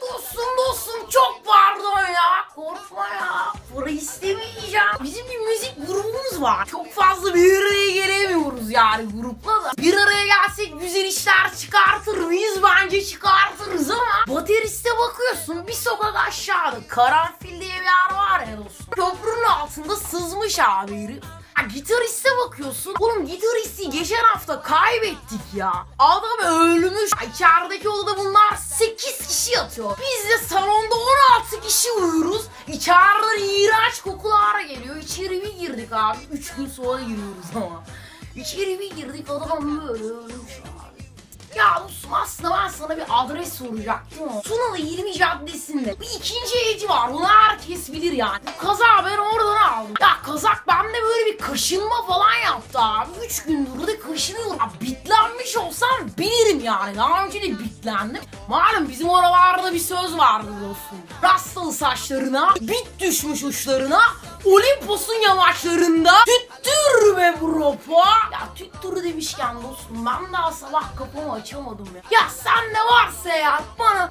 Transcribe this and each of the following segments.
Dostum dostum çok pardon ya. Korkma ya. Para istemeyeceğim. Bizim bir müzik grubumuz var. Çok fazla bir araya gelemiyoruz yani grupla da. Bir araya gelsek güzel işler çıkartır mıyız? Bence çıkartırız ama. Bateriste bakıyorsun bir sokak aşağıda. Karanfil diye bir yer var ya dostum. Köprünün altında sızmış abi herif. Ha, gitariste bakıyorsun. Oğlum gitaristi geçen hafta kaybettik ya. Adam ölmüş. Ha, İçerideki odada bunlar 8 kişi yatıyor. Biz de salonda 16 kişi uyuyoruz. İçeriden iğrenç kokular geliyor. İçeri bir girdik abi. 3 gün sonra giriyoruz ama. İçeri bir girdik adam böyle ölmüş abi. Ya ben sana bir adres soracaktım ama Tunalı 20 Caddesi'nde bir ikinci evci var onu herkes bilir yani. Bu kaza ben oradan aldım. Ya kazak bende böyle bir kaşınma falan yaptı abi. 3 gündür de kaşınıyorum. Ya bitlenmiş olsam bilirim yani. Daha önce de bitlendim. Malum bizim oralarda bir söz vardı dostum. Rastalı saçlarına, bit düşmüş uçlarına, Olimpos'un yamaçlarında tüttür be bropa. Ya tüttür demişken dostum ben daha sabah kapımı açamadım ya. Ya sen ne varsa ya bana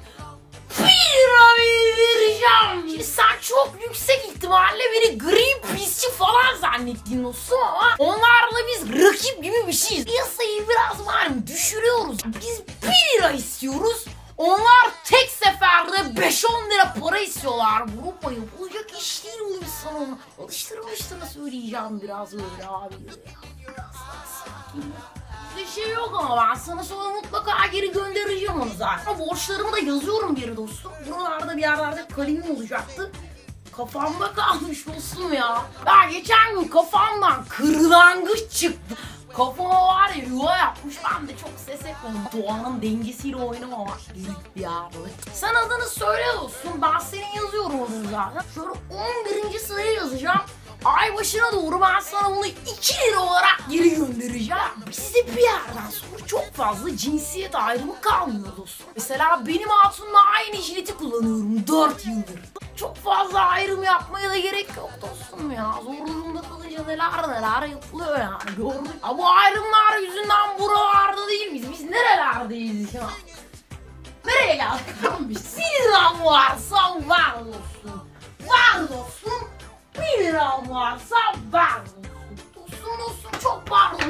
lira vereceğim. Şimdi sen çok yüksek ihtimalle beni Greenpeace'çi falan zannettin dostum ama onlarla biz rakip gibi bir şeyiz. Piyasayı biraz malum düşürüyoruz. Biz 1 lira istiyoruz. Onlar tek seferde 5-10 lira para istiyorlar. Grupa yapılacak iş değil oğlum sana onu. Alıştıra alıştıra söyleyeceğim biraz böyle abi. Biraz sakin. Bir şey yok ama ben sana sonra mutlaka geri göndereceğim onu zaten. Borçlarımı da yazıyorum geri dostum. Buralarda bir yerlerde kalemim olacaktı. Kafamda kalmış dostum ya. Ya geçen gün kafamdan kırlangıç çıktı. Kafama var ya yuva yapmış ben de çok ses etmedim. Doğanın dengesiyle oynamamak gerek bir yerde. Sen adını söyle dostum ben senin yazıyorum adını zaten. Şöyle 11. sıraya yazacağım. Ay başına doğru ben sana bunu 2 lira olarak geri göndereceğim. Bizde bir yerden sonra çok fazla cinsiyet ayrımı kalmıyor dostum. Mesela benim hatunla aynı jileti kullanıyorum 4 yıldır. Çok fazla ayrım yapmaya da gerek yok dostum ya. Zor durumda kalınca neler neler yapılıyor yani gördük. Ha, bu ayrımlar yüzünden buralarda değil biz. Biz nerelerdeyiz ya? Nereye geldik lan biz? Liram varsa var dostum. Var dostum. Bir liram varsa var dostum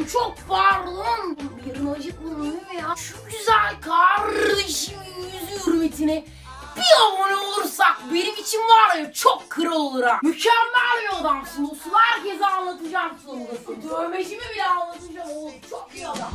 çok pardon çok pardon. Yerim acıkmıyor mu ya? Şu güzel kardeşimin yüzü hürmetine bir abone olursak benim için var ya çok kral olur ha. Mükemmel bir adamsın dostum. Herkese anlatacağım sonrası. Dövmecimi bile anlatacağım oğlum. Çok iyi adam.